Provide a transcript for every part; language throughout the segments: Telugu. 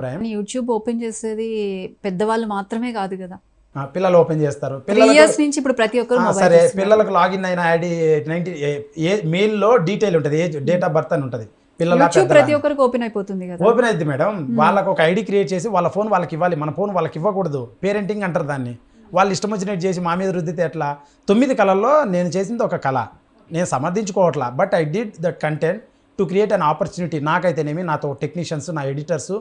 అభిప్రాయం? యూట్యూబ్ ఓపెన్ చేసేది పెద్దవాళ్ళు మాత్రమే కాదు కదా. పిల్లలు ఓపెన్ చేస్తారు. ఇయర్స్ నుంచి ఇప్పుడు ప్రతి ఒక్కరు సరే. పిల్లలకు లాగిన్ అయిన ఐడి నైన్టీ ఏ మెయిల్లో డీటెయిల్ ఉంటుంది ఏజ్ డేట్ ఆఫ్ బర్త్ అని ఉంటుంది. పిల్లల ప్రతి ఒక్కరికి ఓపెన్ అయిపోతుంది కదా. ఓపెన్ అయింది మేడం. వాళ్ళకు ఒక ఐడి క్రియేట్ చేసి వాళ్ళ ఫోన్ వాళ్ళకి ఇవ్వాలి. మన ఫోన్ వాళ్ళకి ఇవ్వకూడదు. పేరెంటింగ్ అంటారు దాన్ని. వాళ్ళు ఇష్టం వచ్చినట్టు చేసి మా మీద రుద్దితే ఎట్లా? తొమ్మిది కళల్లో నేను చేసింది ఒక కళ. నేను సమర్థించుకోవట్లా. But I did that content to create an opportunity. నాకైతేనేమి నాతో టెక్నీషియన్స్ నా ఎడిటర్స్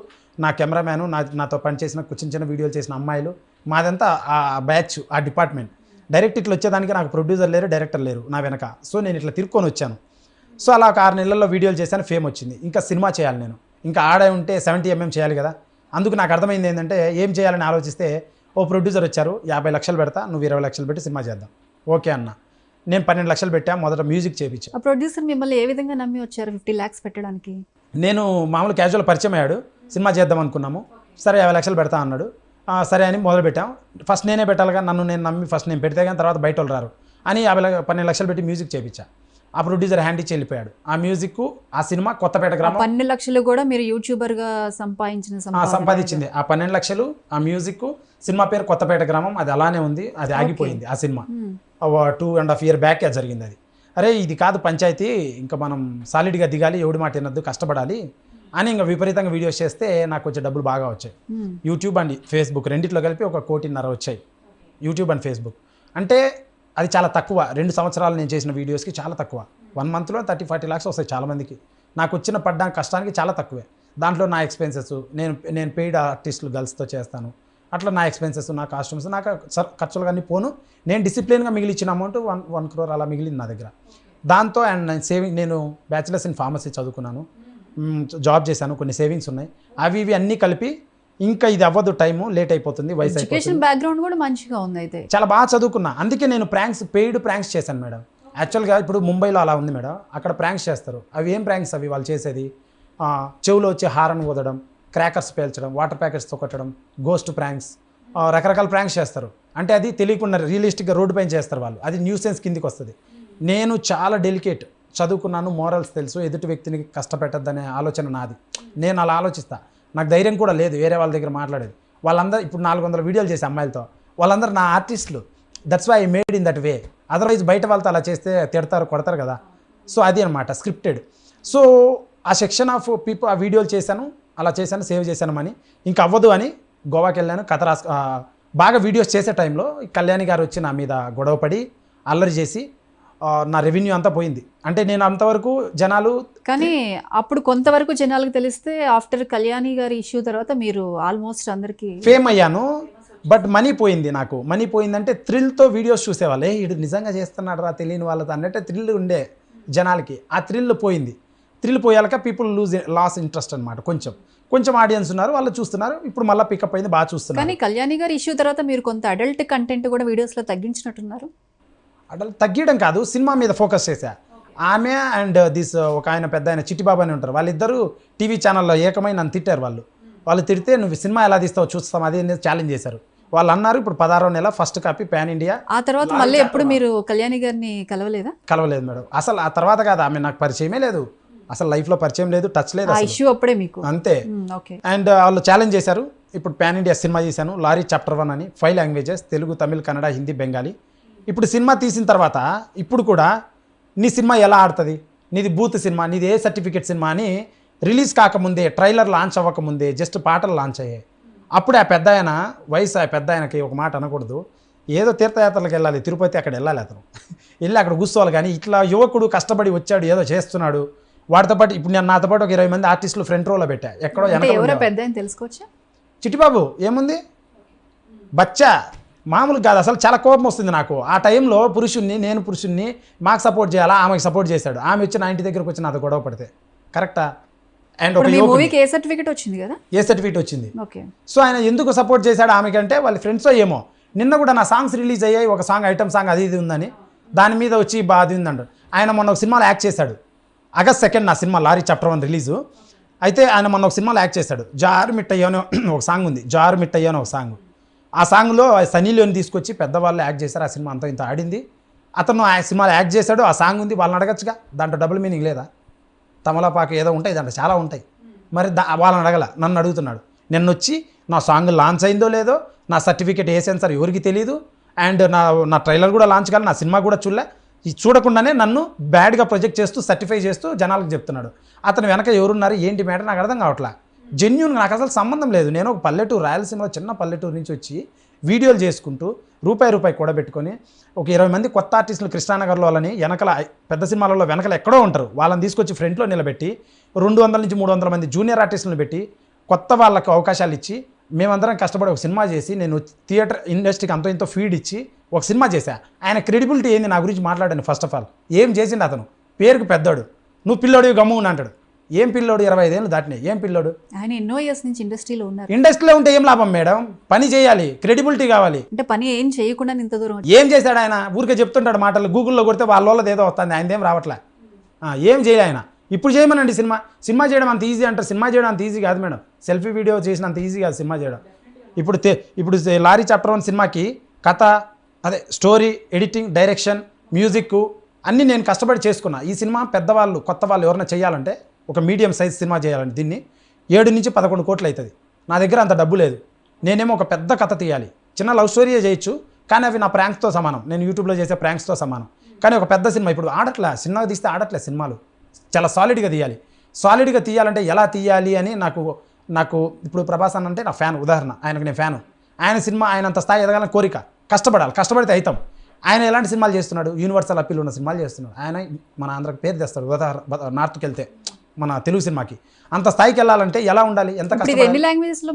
నా కెమెరామ్యాను నా నాతో పనిచేసిన చిన్న చిన్న వీడియోలు చేసిన అమ్మాయిలు మాదంతా ఆ బ్యాచ్ ఆ డిపార్ట్మెంట్. డైరెక్ట్ ఇట్లా వచ్చేదానికి నాకు ప్రొడ్యూసర్ లేరు డైరెక్టర్ లేరు నా వెనక. సో నేను ఇట్లా తిరుక్కొని వచ్చాను. సో అలా ఒక ఆరు నెలల్లో వీడియోలు చేశాను ఫేమ్ వచ్చింది. ఇంకా సినిమా చేయాలి నేను. ఇంకా ఆడే ఉంటే సెవెంటీ ఎంఎం చేయాలి కదా. అందుకు నాకు అర్థమైంది ఏంటంటే ఏం చేయాలని ఆలోచిస్తే ఓ ప్రొడ్యూసర్ వచ్చారు యాభై లక్షలు పెడతా నువ్వు ఇరవై లక్షలు పెట్టి సినిమా చేద్దాం. ఓకే అన్న. నేను పన్నెండు లక్షలు పెట్టా మొదట మ్యూజిక్ చేయించా ఆ ప్రొడ్యూసర్ మిమ్మల్ని ఏ విధంగా నమ్మి వచ్చారు ఫిఫ్టీ ల్యాక్స్ పెట్టడానికి? నేను మామూలు క్యాజువల్ పరిచయం అయ్యాడు సినిమా చేద్దాం అనుకున్నాము. సరే యాభై లక్షలు పెడతా అన్నాడు. సరే అని మొదలు పెట్టాం. ఫస్ట్ నేనే పెట్టాలిగా నన్ను నేను నమ్మి ఫస్ట్ నేను పెడితే కానీ తర్వాత బయట వాళ్ళు రారు. అని యాభై పన్నెండు లక్షలు పెట్టి మ్యూజిక్ చేయించా ఆ ప్రొడ్యూసర్ హ్యాండ్ ఇచ్చి వెళ్ళిపోయాడు. ఆ మ్యూజిక్ ఆ సినిమా కొత్తపేట గ్రామం. పన్నెండు లక్షలు కూడా మీరు యూట్యూబర్గా సంపాదించిన. సంపాదించింది. ఆ పన్నెండు లక్షలు ఆ మ్యూజిక్ సినిమా పేరు కొత్తపేట గ్రామం అది అలానే ఉంది అది ఆగిపోయింది ఆ cinema. Two and half year back జరిగింది అది. అరే ఇది కాదు పంచాయతీ ఇంకా మనం సాలిడ్గా దిగాలి ఎవడి మాట వినొద్దు కష్టపడాలి అని ఇంకా విపరీతంగా వీడియోస్ చేస్తే నాకు వచ్చే డబ్బులు బాగా వచ్చాయి. యూట్యూబ్ అండ్ ఫేస్బుక్ రెండిట్లో కలిపి ఒక కోటిన్నర వచ్చాయి. యూట్యూబ్ అండ్ ఫేస్బుక్ అంటే అది చాలా తక్కువ. రెండు సంవత్సరాలు నేను చేసిన వీడియోస్కి చాలా తక్కువ. వన్ మంత్లో థర్టీ ఫార్టీ ల్యాక్స్ వస్తాయి చాలామందికి నాకు వచ్చిన పడ్డానికి కష్టానికి చాలా తక్కువే. దాంట్లో నా ఎక్స్పెన్సెస్ నేను నేను పెయిడ్ ఆర్టిస్టులు గర్ల్స్తో చేస్తాను. అట్లా నా ఎక్స్పెన్సెస్ నా కాస్ట్యూమ్స్ నాకు సర్- ఖర్చులు కానీ పోను. నేను డిసిప్లిన్గా మిగిలిచ్చిన అమౌంట్ వన్ వన్ క్రోర్ అలా మిగిలింది నా దగ్గర. దాంతో అండ్ నేను సేవింగ్ నేను బ్యాచిలర్స్ ఇన్ ఫార్మసీ చదువుకున్నాను. జాబ్ చేశాను. కొన్ని సేవింగ్స్ ఉన్నాయి. అవి ఇవి అన్నీ కలిపి ఇంకా ఇది అవ్వదు టైము లేట్ అయిపోతుంది వయసు ఎడ్యుకేషన్ బ్యాక్గ్రౌండ్ కూడా మంచిగా ఉంది అయితే. చాలా బాగా చదువుకున్నా. అందుకే నేను ప్రాంక్స్ పెయిడ్ ప్రాంక్స్ చేశాను మేడం. యాక్చువల్గా ఇప్పుడు ముంబైలో అలా ఉంది మేడం. అక్కడ ప్రాంక్స్ చేస్తారు. అవి ఏం ప్రాంక్స్ అవి? వాళ్ళు చేసేది చెవులో వచ్చి హారన్ ఊదడం క్రాకర్స్ పేల్చడం వాటర్ ప్యాకెట్స్తో కొట్టడం గోస్ట్ ప్రాంక్స్ రకరకాల ప్రాంక్స్ చేస్తారు. అంటే అది తెలియకుండా రియలిస్టిక్గా రోడ్డు పైన చేస్తారు వాళ్ళు. అది న్యూ సెన్స్ కిందికి వస్తుంది. నేను చాలా డెలికేట్ చదువుకున్నాను మోరల్స్ తెలుసు. ఎదుటి వ్యక్తిని కష్టపెట్టద్దనే ఆలోచన నాది. నేను అలా ఆలోచిస్తా. నాకు ధైర్యం కూడా లేదు వేరే వాళ్ళ దగ్గర మాట్లాడేది. వాళ్ళందరూ ఇప్పుడు నాలుగు వందల వీడియోలు చేసే అమ్మాయిలతో వాళ్ళందరూ నా ఆర్టిస్టులు. That's why I made in that way otherwise బయట వాళ్ళతో అలా చేస్తే తిడతారు కొడతారు కదా. సో అది అనమాట స్క్రిప్టెడ్ సో ఆ సెక్షన్ ఆఫ్ పీపుల్ ఆ వీడియోలు చేశాను అలా చేశాను సేవ్ చేశాను అని ఇంకా అవ్వదు అని గోవాకి వెళ్ళాను కథ రాసు బాగా వీడియోస్ చేసే టైంలో కళ్యాణి గారు వచ్చి నా మీద గొడవపడి అల్లరి చేసి నా రెవెన్యూ అంతా పోయింది. అంటే నేను అంతవరకు జనాలు కానీ అప్పుడు కొంతవరకు జనాలకు తెలిస్తే ఆఫ్టర్ కళ్యాణి గారి ఇష్యూ తర్వాత మీరు ఆల్మోస్ట్ అందరికి ఫేమ్ అయ్యాను. బట్ మనీ పోయింది నాకు. మనీ పోయిందంటే థ్రిల్తో వీడియోస్ చూసేవాళ్ళు. "ఏ, వీడు నిజంగా చేస్తున్నాడు రా తెలియని వాళ్ళతో అన్నట్టే థ్రిల్ ఉండే జనాలకి. ఆ థ్రిల్ పోయింది. థ్రిల్ పోయాక పీపుల్ లూజ్ లాస్ ఇంట్రెస్ట్ అనమాట కొంచెం. కొంచెం ఆడియన్స్ ఉన్నారు వాళ్ళు చూస్తున్నారు. ఇప్పుడు మళ్ళీ పికప్ అయింది బాగా చూస్తున్నారు. కానీ కళ్యాణి గారి ఇష్యూ తర్వాత మీరు కొంత అడల్ట్ కంటెంట్ కూడా వీడియోస్లో తగ్గించినట్టున్నారు? అట్లా తగ్గియడం కాదు సినిమా మీద ఫోకస్ చేశా. ఆమె అండ్ దిస్ ఒక ఆయన పెద్ద ఆయన చిట్టిబాబు అని ఉంటారు. వాళ్ళిద్దరూ టీవీ ఛానల్లో ఏకమై నన్ను తిట్టారు వాళ్ళు. వాళ్ళు తిడితే నువ్వు సినిమా ఎలా తీస్తావు చూస్తాం అది ఛాలెంజ్ చేశారు. వాళ్ళు అన్నారు ఇప్పుడు పదహారో నెల ఫస్ట్ కాపీ పాన్ ఇండియా. ఆ తర్వాత మళ్ళీ ఎప్పుడు మీరు కళ్యాణి గారిని కలవలేదా? కలవలేదు మేడం. అసలు ఆ తర్వాత కాదు ఆమె నాకు పరిచయమే లేదు. అసలు లైఫ్లో పరిచయం లేదు టచ్ లేదు ఇష్యూ అప్పుడే మీకు. అంతే. ఓకే. అండ్ వాళ్ళు ఛాలెంజ్ చేశారు. ఇప్పుడు పాన్ ఇండియా సినిమా చేశాను లారీ చాప్టర్ వన్ అని ఫైవ్ లాంగ్వేజెస్ తెలుగు తమిళ్ కన్నడ హిందీ బెంగాలీ. ఇప్పుడు సినిమా తీసిన తర్వాత ఇప్పుడు కూడా నీ సినిమా ఎలా ఆడుతుంది? నీది బూత్ సినిమా నీది ఏ సర్టిఫికేట్ సినిమా అని రిలీజ్ కాకముందే ట్రైలర్ లాంచ్ అవ్వకముందే జస్ట్ పాటలు లాంచ్ అయ్యాయి. అప్పుడే ఆ పెద్ద ఆయన వయసు ఆ పెద్ద ఆయనకి ఒక మాట అనకూడదు. ఏదో తీర్థయాత్రలకు వెళ్ళాలి తిరుపతి అక్కడ వెళ్ళాలి అతను. వెళ్ళి అక్కడ కూర్చోవాలి కానీ ఇట్లా యువకుడు కష్టపడి వచ్చాడు ఏదో చేస్తున్నాడు. వాడితో పాటు ఇప్పుడు నేను నాతో పాటు ఒక ఇరవై మంది ఆర్టిస్టులు ఫ్రంట్ రోలో పెట్టా ఎక్కడో ఎవరో. పెద్ద తెలుసుకోవచ్చా? చిట్టిబాబు ఏముంది? బచ్చా. మామూలు కాదు అసలు చాలా కోపం వస్తుంది నాకు. ఆ టైంలో పురుషుణ్ణి నేను పురుషుణ్ణి మాకు సపోర్ట్ చేయాలా? ఆమెకు సపోర్ట్ చేశాడు. ఆమె వచ్చి నా ఇంటి దగ్గరకు వచ్చి నాతో గొడవ పడితే. కరెక్టా? అండ్ ఒక మూవీకి ఏ సర్టిఫికేట్ వచ్చింది కదా? ఏ సర్టిఫికేట్ వచ్చింది? ఓకే. సో ఆయన ఎందుకు సపోర్ట్ చేశాడు ఆమెకంటే? వాళ్ళ ఫ్రెండ్స్ ఏమో. నిన్న కూడా నా సాంగ్స్ రిలీజ్ అయ్యాయి ఒక సాంగ్ ఐటమ్ సాంగ్ అది ఇది ఉందని. దాని మీద వచ్చి బాధ ఉందంట ఆయన మొన్న ఒక సినిమాలో యాక్ట్ చేశాడు. ఆగస్ట్ సెకండ్ నా cinema lorry chapter one release. అయితే ఆయన మొన్న ఒక సినిమాలో యాక్ట్ చేశాడు. జారు మిట్టయ్య ఒక సాంగ్ ఉంది. జారు మిట్టయ్య ఒక సాంగ్. ఆ సాంగ్లో సనీ లియోని తీసుకొచ్చి పెద్దవాళ్ళు యాక్ట్ చేశారు. ఆ సినిమా అంతా ఇంత ఆడింది. అతను ఆ సినిమాలో యాక్ట్ చేశాడు. ఆ సాంగ్ ఉంది. వాళ్ళని అడగచ్చుగా. దాంట్లో డబుల్ మీనింగ్ లేదా? తమలపాకు ఏదో ఉంటాయి దాంట్లో. చాలా ఉంటాయి. మరి దా వాళ్ళని అడగల. నన్ను అడుగుతున్నాడు. నిన్న వచ్చి నా సాంగ్ లాంచ్ అయిందో లేదో నా సర్టిఫికేట్ ఏ సెన్సార్ ఎవరికి తెలియదు అండ్ నా నా ట్రైలర్ కూడా లాంచ్ కాలే నా సినిమా కూడా చూడలే. ఇది చూడకుండానే నన్ను బ్యాడ్గా ప్రొజెక్ట్ చేస్తూ సర్టిఫై చేస్తూ జనాలకు చెప్తున్నాడు. అతను వెనక ఎవరున్నారు? ఏంటి మేడం నాకు అర్థం కావట్లా. జెన్యున్గా నాకు అసలు సంబంధం లేదు. నేను ఒక పల్లెటూరు రాయలసీమలో చిన్న పల్లెటూరు నుంచి వచ్చి వీడియోలు చేసుకుంటూ రూపాయి రూపాయి కూడబెట్టుకొని ఒక ఇరవై మంది కొత్త ఆర్టిస్టులు కృష్ణానగర్లో వాళ్ళని వెనకల పెద్ద సినిమాలలో వెనకల ఎక్కడో ఉంటారు. వాళ్ళని తీసుకొచ్చి ఫ్రంట్లో నిలబెట్టి రెండు వందల నుంచి మూడు వందల మంది జూనియర్ ఆర్టిస్టులను పెట్టి కొత్త వాళ్ళకి అవకాశాలు ఇచ్చి మేమందరం కష్టపడి ఒక సినిమా చేసి నేను థియేటర్ ఇండస్ట్రీకి అంతో ఇంతో ఫీడ్ ఇచ్చి ఒక సినిమా చేశా. ఆయన క్రెడిబిలిటీ ఏంది నా గురించి మాట్లాడాను ఫస్ట్ ఆఫ్ ఆల్. ఏం చేసిండు అతను? పేరుకు పెద్దోడు. నువ్వు పిల్లోడు గమ్ముని అంటాడు. ఏం పిల్లోడు ఇరవై ఐదేళ్ళు దాటినాయి ఏం పిల్లోడు? ఆయన ఎన్నో ఇయర్స్ నుంచి ఇండస్ట్రీలో ఉన్నారు. ఇండస్ట్రీలో ఉంటే ఏం లాభం మేడం? పని చేయాలి క్రెడిబిలిటీ కావాలి. అంటే పని ఏం చేయకుండా ఇంత దూరం ఏం చేశాడు ఆయన? ఊరికే చెప్తుంటాడు మాటలు గూగుల్లో కొడితే వాళ్ళ ఏదో వస్తుంది ఆయన ఏం రావట్లే. ఏం చేయాలి ఆయన. ఇప్పుడు చేయమనండి సినిమా. సినిమా చేయడం అంత ఈజీ అంటారు. సినిమా చేయడం అంత ఈజీ కాదు మేడం. సెల్ఫీ వీడియో చేసినంత ఈజీ కాదు సినిమా చేయడం. ఇప్పుడు ఇప్పుడు లారీ చాప్టర్ వన్ సినిమాకి కథ అదే స్టోరీ ఎడిటింగ్ డైరెక్షన్ మ్యూజిక్ అన్నీ నేను కష్టపడి చేసుకున్నా. ఈ సినిమా పెద్దవాళ్ళు కొత్త వాళ్ళు ఎవరైనా చేయాలంటే ఒక మీడియం సైజ్ సినిమా చేయాలని దీన్ని. ఏడు నుంచి పదకొండు కోట్లు అవుతుంది నా దగ్గర అంత డబ్బు లేదు. నేనేమో ఒక పెద్ద కథ తీయాలి. చిన్న లవ్ స్టోరీయే చేయొచ్చు కానీ అవి నా ప్రాంక్స్తో సమానం. నేను యూట్యూబ్లో చేసే ప్రాంక్స్తో సమానం. కానీ ఒక పెద్ద సినిమా ఇప్పుడు ఆడట్లే సినిమా తీస్తే ఆడట్లే సినిమాలు. చాలా సాలిడ్గా తీయాలి. సాలిడ్గా తీయాలంటే ఎలా తీయాలి అని నాకు నాకు ఇప్పుడు ప్రభాస్ అన్న అంటే నా ఫ్యాన్ ఉదాహరణ. ఆయనకు నేను ఫ్యాను. ఆయన సినిమా ఆయన అంత స్థాయి ఎదగాలని కోరిక. కష్టపడాలి కష్టపడితే అవుతాం ఆయన ఎలాంటి సినిమాలు చేస్తున్నాడు? యూనివర్సల్ అప్పీల్ ఉన్న సినిమాలు చేస్తున్నాడు. ఆయన మన ఆంధ్రకు పేరు తెస్తాడు. ఉదాహరణ నార్త్కి వెళ్తే మన తెలుగు సినిమాకి. అంత స్థాయికి వెళ్ళాలంటే ఎలా ఉండాలి? ఎంత ఎన్ని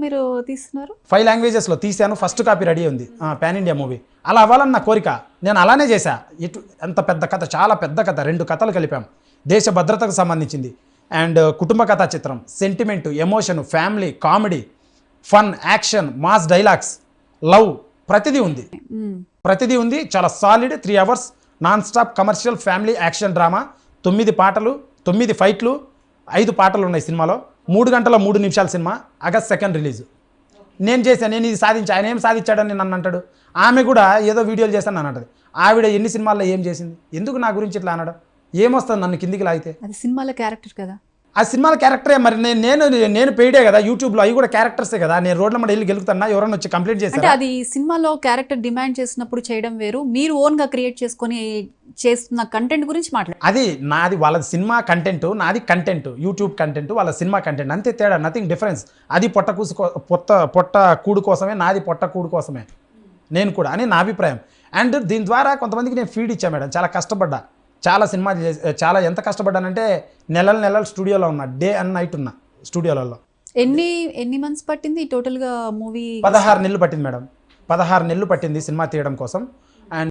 మీరు తీస్తున్నారు? ఫైవ్ లాంగ్వేజెస్లో తీశాను ఫస్ట్ కాపీ రెడీ ఉంది. పాన్ ఇండియా మూవీ అలా అవ్వాలని నా కోరిక. నేను అలానే చేశా. ఇటు ఎంత పెద్ద కథ చాలా పెద్ద కథ. రెండు కథలు కలిపాం. దేశ భద్రతకు సంబంధించింది. అండ్ కుటుంబ కథా చిత్రం. Sentiment emotion family comedy fun action mass dialogues love ప్రతిదీ ఉంది. ప్రతిదీ ఉంది. చాలా solid three hours non stop commercial family action drama తొమ్మిది పాటలు తొమ్మిది ఫైట్లు ఐదు పాటలు ఉన్నాయి సినిమాలో. మూడు గంటల మూడు నిమిషాల సినిమా ఆగస్ట్ సెకండ్ రిలీజ్. నేను చేశాను నేను ఇది సాధించా ఆయన ఏం సాధించాడని నన్ను అంటాడు. ఆమె కూడా ఏదో వీడియోలు చేశాను అని అంటది. ఆవిడ ఎన్ని సినిమాల్లో ఏం చేసింది? ఎందుకు నా గురించి ఇట్లా అనడం? ఏమొస్తుంది నన్ను కిందికి లాగితే? అది సినిమాల క్యారెక్టర్ కదా. ఆ సినిమాల క్యారెక్టరే మరి నేను నేను నేను పెయిడే కదా యూట్యూబ్లో అవి కూడా క్యారెక్టర్సే కదా. నేను రోడ్ల మీద వెళ్ళి గెలుగుతున్నా ఎవరైనా వచ్చి కంప్లైంట్ చేశారు? అది సినిమాలో క్యారెక్టర్ డిమాండ్ చేసినప్పుడు చేయడం వేరు. మీరు ఓన్గా క్రియేట్ చేసుకొని చేస్తున్న కంటెంట్ గురించి మాట్లాడారు అది నాది వాళ్ళ సినిమా కంటెంట్ నాది కంటెంట్ యూట్యూబ్ కంటెంట్ వాళ్ళ సినిమా కంటెంట్ అంతే తేడా నథింగ్ డిఫరెన్స్ అది పొట్ట కూసు పొట్ట పొట్ట కూడు కోసమే నాది పొట్ట కూడు కోసమే. నేను కూడా అని నా అభిప్రాయం. అండ్ దీని ద్వారా కొంతమందికి నేను ఫీడ్ ఇచ్చా మేడం చాలా కష్టపడ్డా. చాలా సినిమాలు చేసి చాలా ఎంత కష్టపడ్డానంటే నెలలు నెలలు స్టూడియోలో ఉన్నా డే అండ్ నైట్ ఉన్నా స్టూడియోలలో. ఎన్ని ఎన్ని మంత్స్ పట్టింది టోటల్గా మూవీ? పదహారు నెలలు పట్టింది మేడం. పదహారు నెలలు పట్టింది సినిమా తీయడం కోసం.